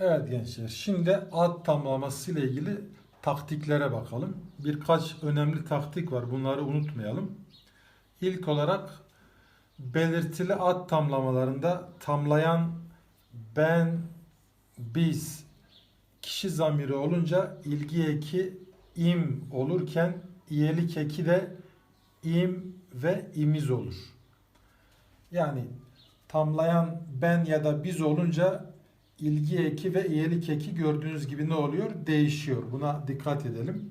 Evet gençler, şimdi ad tamlaması ile ilgili taktiklere bakalım. Birkaç önemli taktik var, bunları unutmayalım. İlk olarak belirtili ad tamlamalarında tamlayan ben, biz, kişi zamiri olunca ilgi eki im olurken iyelik eki de im ve imiz olur. Yani tamlayan ben ya da biz olunca ilgi eki ve iyelik eki gördüğünüz gibi ne oluyor? Değişiyor. Buna dikkat edelim.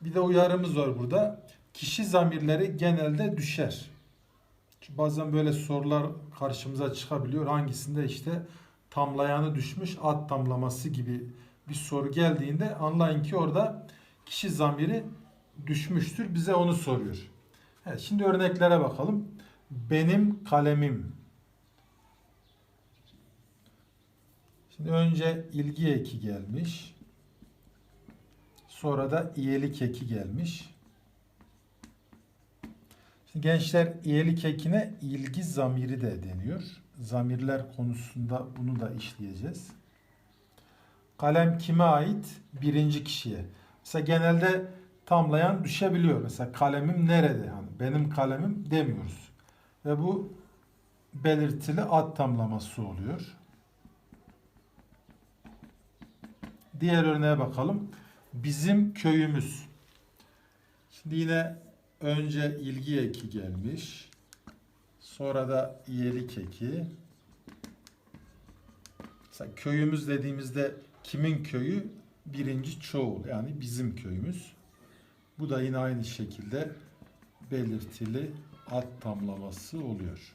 Bir de uyarımız var burada. Kişi zamirleri genelde düşer. Çünkü bazen böyle sorular karşımıza çıkabiliyor. Hangisinde işte tamlayanı düşmüş ad tamlaması gibi bir soru geldiğinde anlayın ki orada kişi zamiri düşmüştür. Bize onu soruyor. Evet, şimdi örneklere bakalım. Benim kalemim. Şimdi önce ilgi eki gelmiş. Sonra da iyelik eki gelmiş. Şimdi gençler iyelik ekine ilgi zamiri de deniyor. Zamirler konusunda bunu da işleyeceğiz. Kalem kime ait? Birinci kişiye. Mesela genelde tamlayan düşebiliyor. Mesela kalemim nerede? Yani benim kalemim demiyoruz. Ve bu belirtili ad tamlaması oluyor. Diğer örneğe bakalım. Bizim köyümüz. Şimdi yine önce ilgi eki gelmiş. Sonra da iyelik eki. Mesela köyümüz dediğimizde kimin köyü? Birinci çoğul yani bizim köyümüz. Bu da yine aynı şekilde belirtili ad tamlaması oluyor.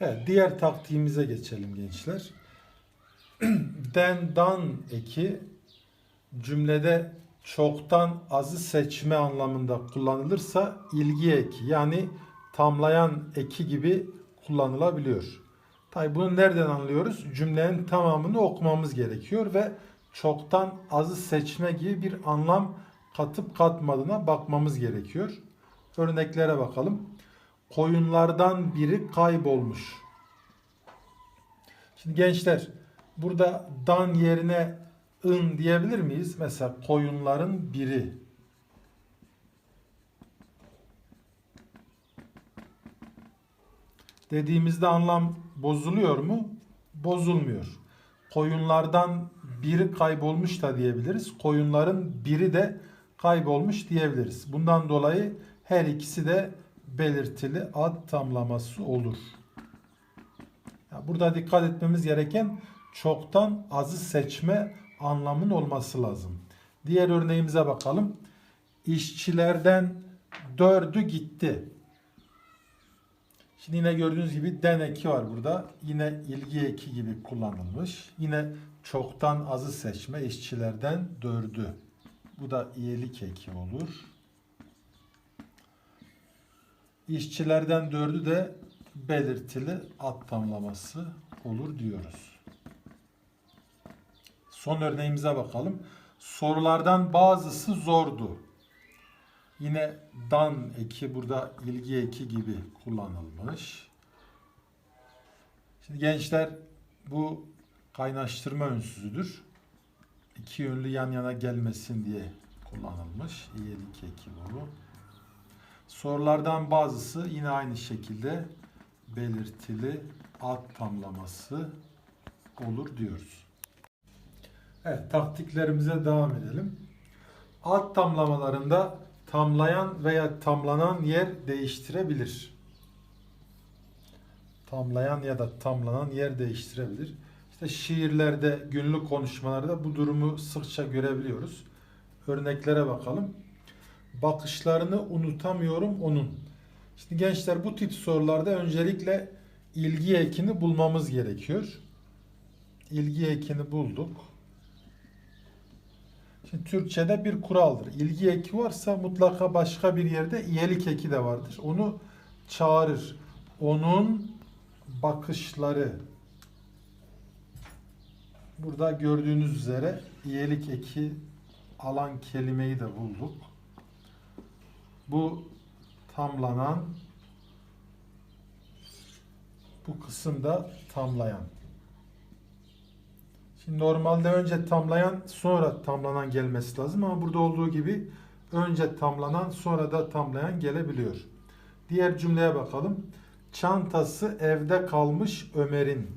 Evet, diğer taktiğimize geçelim gençler. Den, dan eki cümlede çoktan azı seçme anlamında kullanılırsa ilgi eki yani tamlayan eki gibi kullanılabiliyor. Tabi bunu nereden anlıyoruz? Cümlenin tamamını okumamız gerekiyor ve çoktan azı seçme gibi bir anlam katıp katmadığına bakmamız gerekiyor. Örneklere bakalım. Koyunlardan biri kaybolmuş. Şimdi gençler burada dan yerine ın diyebilir miyiz? Mesela koyunların biri. Dediğimizde anlam bozuluyor mu? Bozulmuyor. Koyunlardan biri kaybolmuş da diyebiliriz. Koyunların biri de kaybolmuş diyebiliriz. Bundan dolayı her ikisi de belirtili ad tamlaması olur. Burada dikkat etmemiz gereken çoktan azı seçme anlamın olması lazım. Diğer örneğimize bakalım. İşçilerden dördü gitti. Şimdi yine gördüğünüz gibi den eki var burada. Yine ilgi eki gibi kullanılmış. Yine çoktan azı seçme işçilerden dördü. Bu da iyelik eki olur. İşçilerden dördü de belirtili ad tamlaması olur diyoruz. Son örneğimize bakalım. Sorulardan bazısı zordu. Yine dan eki burada ilgi eki gibi kullanılmış. Şimdi gençler bu kaynaştırma ünsüzüdür. İki yönlü yan yana gelmesin diye kullanılmış. İyelik eki bu. Sorulardan bazısı yine aynı şekilde belirtili ad tamlaması olur diyoruz. Evet, taktiklerimize devam edelim. Ad tamlamalarında tamlayan veya tamlanan yer değiştirebilir. Tamlayan ya da tamlanan yer değiştirebilir. İşte şiirlerde, günlük konuşmalarda bu durumu sıkça görebiliyoruz. Örneklere bakalım. Bakışlarını unutamıyorum onun. Şimdi gençler bu tip sorularda öncelikle ilgi ekini bulmamız gerekiyor. İlgi ekini bulduk. Şimdi Türkçe'de bir kuraldır. İlgi eki varsa mutlaka başka bir yerde iyelik eki de vardır. Onu çağırır. Onun bakışları. Burada gördüğünüz üzere iyelik eki alan kelimeyi de bulduk. Bu tamlanan bu kısım da tamlayan. Şimdi normalde önce tamlayan sonra tamlanan gelmesi lazım ama burada olduğu gibi önce tamlanan sonra da tamlayan gelebiliyor. Diğer cümleye bakalım. Çantası evde kalmış Ömer'in.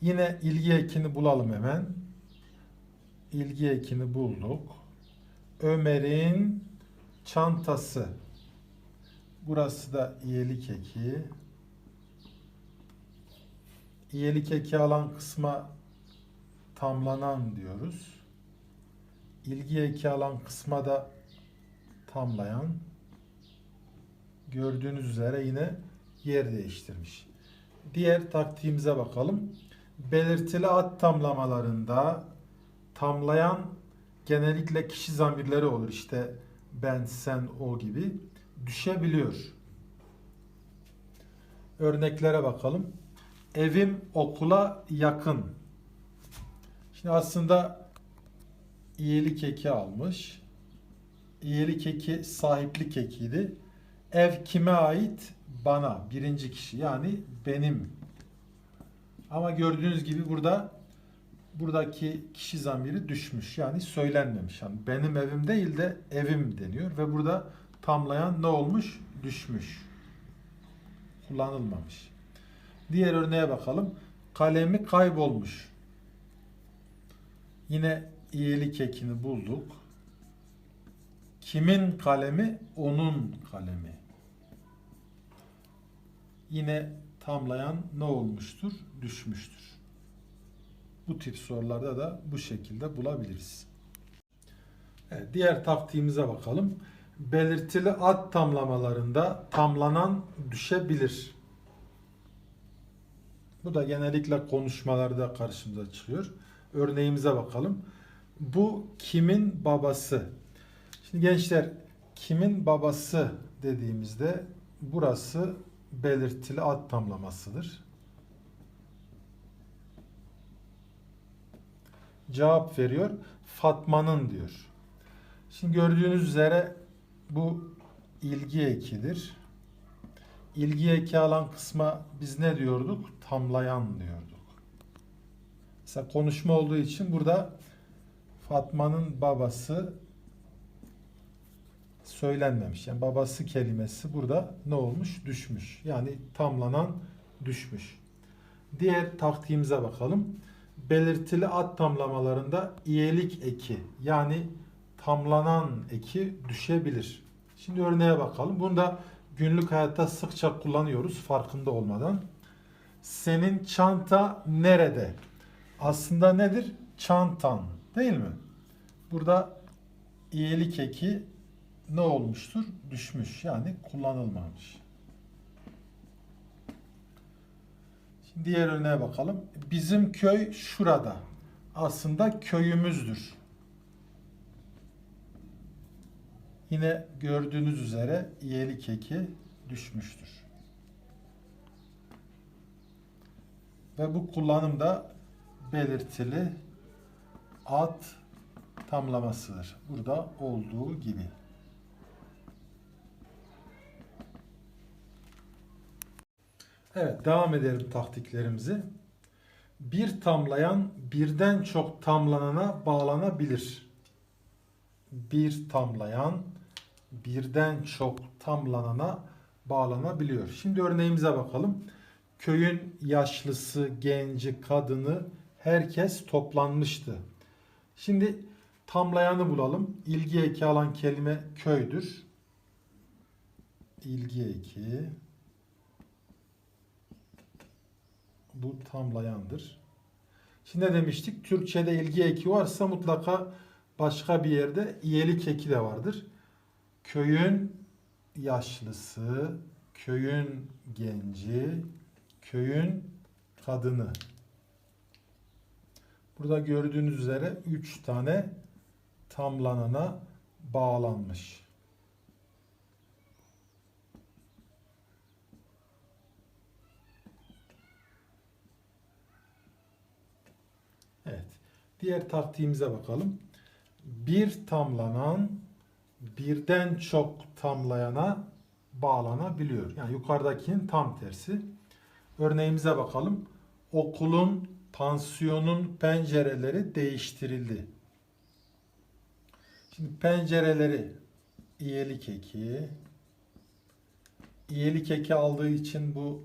Yine ilgi ekini bulalım hemen. İlgi ekini bulduk. Ömer'in çantası. Burası da iyelik eki. İyelik eki alan kısma tamlanan diyoruz. İlgi eki alan kısma da tamlayan. Gördüğünüz üzere yine yer değiştirmiş. Diğer taktiğimize bakalım. Belirtili ad tamlamalarında tamlayan genellikle kişi zamirleri olur. İşte ben, sen, o gibi düşebiliyor. Örneklere bakalım. Evim okula yakın. Şimdi aslında iyilik eki almış. İyilik eki sahiplik ekiydi. Ev kime ait? Bana. Birinci kişi. Yani benim. Ama gördüğünüz gibi burada buradaki kişi zamiri düşmüş. Yani söylenmemiş. Yani benim evim değil de evim deniyor ve burada tamlayan ne olmuş? Düşmüş. Kullanılmamış. Diğer örneğe bakalım. Kalemi kaybolmuş. Yine iyilik ekini bulduk. Kimin kalemi? Onun kalemi. Yine tamlayan ne olmuştur? Düşmüştür. Bu tip sorularda da bu şekilde bulabiliriz. Evet, diğer taktiğimize bakalım. Belirtili ad tamlamalarında tamlanan düşebilir. Bu da genellikle konuşmalarda karşımıza çıkıyor. Örneğimize bakalım. Bu kimin babası? Şimdi gençler kimin babası dediğimizde burası belirtili ad tamlamasıdır. Cevap veriyor. Fatma'nın diyor. Şimdi gördüğünüz üzere bu ilgi ekidir. İlgi eki alan kısma biz ne diyorduk? Tamlayan diyorduk. Mesela konuşma olduğu için burada Fatma'nın babası söylenmemiş. Yani babası kelimesi burada ne olmuş? Düşmüş. Yani tamlanan düşmüş. Diğer taktiğimize bakalım. Belirtili ad tamlamalarında iyelik eki yani tamlanan eki düşebilir. Şimdi örneğe bakalım. Bunu da günlük hayatta sıkça kullanıyoruz farkında olmadan. Senin çanta nerede? Aslında nedir? Çantan değil mi? Burada iyelik eki ne olmuştur? Düşmüş. Yani kullanılmamış. Şimdi diğer örneğe bakalım. Bizim köy şurada. Aslında köyümüzdür. Yine gördüğünüz üzere iyelik eki düşmüştür. Ve bu kullanımda belirtili ad tamlamasıdır. Burada olduğu gibi. Evet, devam edelim taktiklerimizi. Bir tamlayan birden çok tamlanana bağlanabilir. Bir tamlayan birden çok tamlanana bağlanabiliyor. Şimdi örneğimize bakalım. Köyün yaşlısı, genci, kadını herkes toplanmıştı. Şimdi tamlayanı bulalım. İlgi eki alan kelime köydür. İlgi eki bu tamlayandır. Şimdi ne demiştik? Türkçe'de ilgi eki varsa mutlaka başka bir yerde iyelik eki de vardır. Köyün yaşlısı, köyün genci, köyün kadını. Burada gördüğünüz üzere 3 tane tamlanana bağlanmış. Evet. Diğer taktiğimize bakalım. Bir tamlanan birden çok tamlayana bağlanabiliyor. Yani yukarıdakinin tam tersi. Örneğimize bakalım. Okulun pansiyonun pencereleri değiştirildi. Şimdi pencereleri iyelik eki iyelik eki aldığı için bu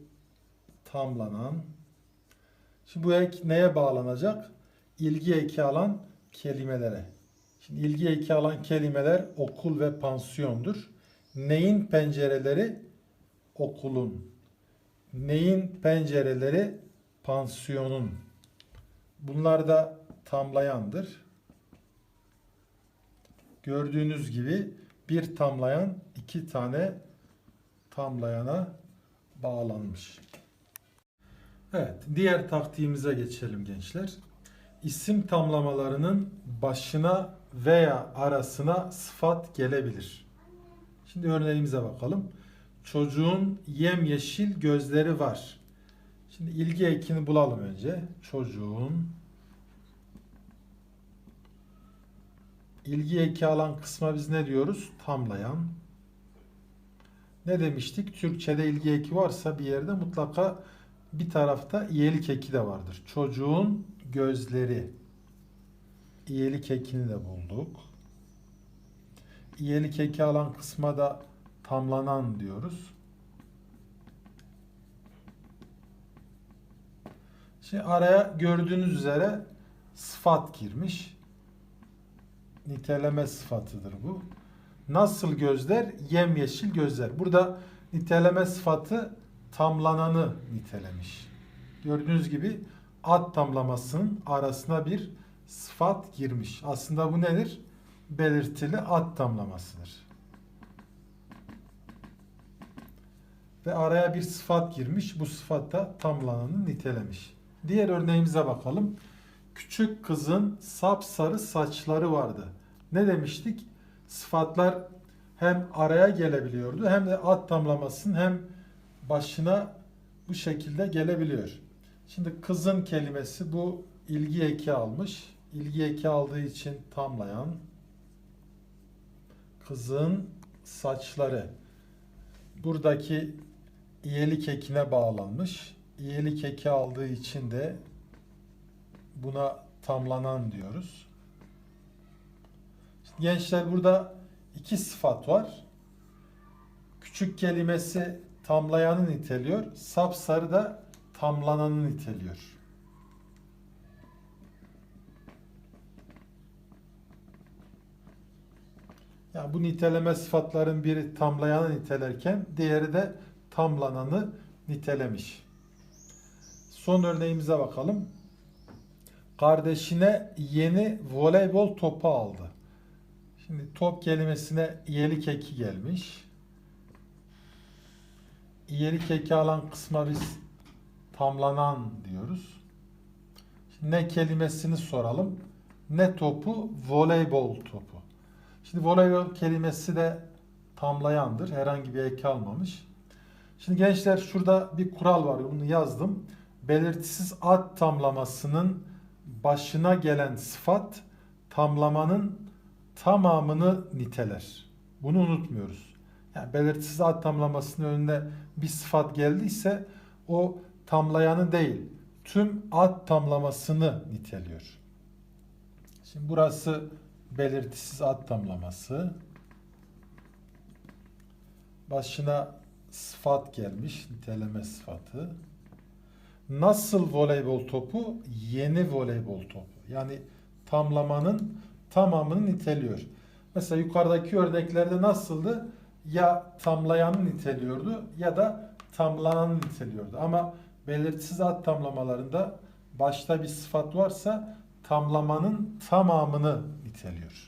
tamlanan. Şimdi bu ek neye bağlanacak? İlgi eki alan kelimelere. Şimdi ilgi eki alan kelimeler okul ve pansiyondur. Neyin pencereleri? Okulun. Neyin pencereleri? Pansiyonun. Bunlar da tamlayandır. Gördüğünüz gibi bir tamlayan iki tane tamlayana bağlanmış. Evet, diğer taktiğimize geçelim gençler. İsim tamlamalarının başına veya arasına sıfat gelebilir. Şimdi örneğimize bakalım. Çocuğun yemyeşil gözleri var. Şimdi ilgi ekini bulalım önce. Çocuğun ilgi eki alan kısma biz ne diyoruz? Tamlayan. Ne demiştik? Türkçe'de ilgi eki varsa bir yerde mutlaka bir tarafta iyelik eki de vardır. Çocuğun gözleri. İyelik ekini de bulduk. İyelik eki alan kısma da tamlanan diyoruz. Şimdi araya gördüğünüz üzere sıfat girmiş. Niteleme sıfatıdır bu. Nasıl gözler? Yemyeşil gözler. Burada niteleme sıfatı tamlananı nitelemiş. Gördüğünüz gibi ad tamlamasının arasına bir sıfat girmiş. Aslında bu nedir? Belirtili ad tamlamasıdır. Ve araya bir sıfat girmiş. Bu sıfat da tamlananı nitelemiş. Diğer örneğimize bakalım. Küçük kızın sapsarı saçları vardı. Ne demiştik? Sıfatlar hem araya gelebiliyordu hem de ad tamlamasının hem başına bu şekilde gelebiliyor. Şimdi kızın kelimesi bu ilgi eki almış. İlgi eki aldığı için tamlayan. Kızın saçları. Buradaki iyelik ekine bağlanmış. İyelik eki aldığı için de buna tamlanan diyoruz. Gençler burada iki sıfat var. Küçük kelimesi tamlayanı niteliyor. Sapsarı da tamlananı niteliyor. Yani bu niteleme sıfatların biri tamlayanı nitelerken diğeri de tamlananı nitelemiş. Son örneğimize bakalım. Kardeşine yeni voleybol topu aldı. Şimdi top kelimesine iyelik eki gelmiş. İyelik eki alan kısma biz tamlanan diyoruz. Şimdi ne kelimesini soralım. Ne topu? Voleybol topu. Şimdi voleybol kelimesi de tamlayandır. Herhangi bir eki almamış. Şimdi gençler şurada bir kural var. Bunu yazdım. Belirtisiz ad tamlamasının başına gelen sıfat tamlamanın tamamını niteler. Bunu unutmuyoruz. Yani belirtisiz ad tamlamasının önünde bir sıfat geldiyse o tamlayanı değil, tüm ad tamlamasını niteliyor. Şimdi burası belirtisiz ad tamlaması. Başına sıfat gelmiş, niteleme sıfatı. Nasıl voleybol topu? Yeni voleybol topu. Yani tamlamanın tamamını niteliyor. Mesela yukarıdaki örneklerde nasıldı? Ya tamlayanı niteliyordu ya da tamlananı niteliyordu. Ama belirtisiz ad tamlamalarında başta bir sıfat varsa tamlamanın tamamını niteliyor.